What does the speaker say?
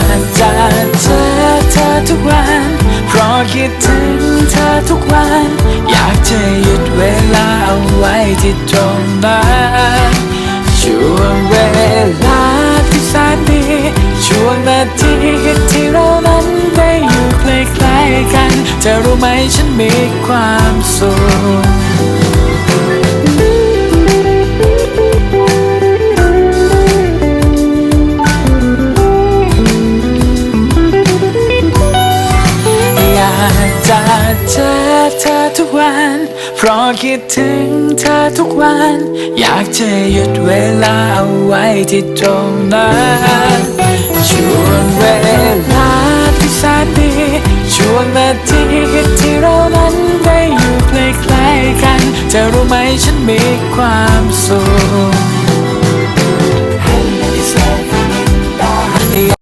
ากจะเจอเธอทุกวัน เพราะคิดถึงเธอทุกวัน อยากจะหยุดเวลาเอาไว้ที่ตรงนั้นช่วงเวลาที่แสนดีช่วงนาทีที่เรานั้นได้อยู่ใกล้ๆกัน จะรู้ไหมฉันมีความสุข จากเจอเธอทุกวัน เพราะคิดถึงเธอทุกวัน อยากจะหยุดเวลาเอาไว้ที่ตรงนั้นชวนเวลาที่แสนดีชวนนาทีที่เรานั้นได้อยู่ใกล้ๆกัน จะรู้ไหมฉันมีความสุข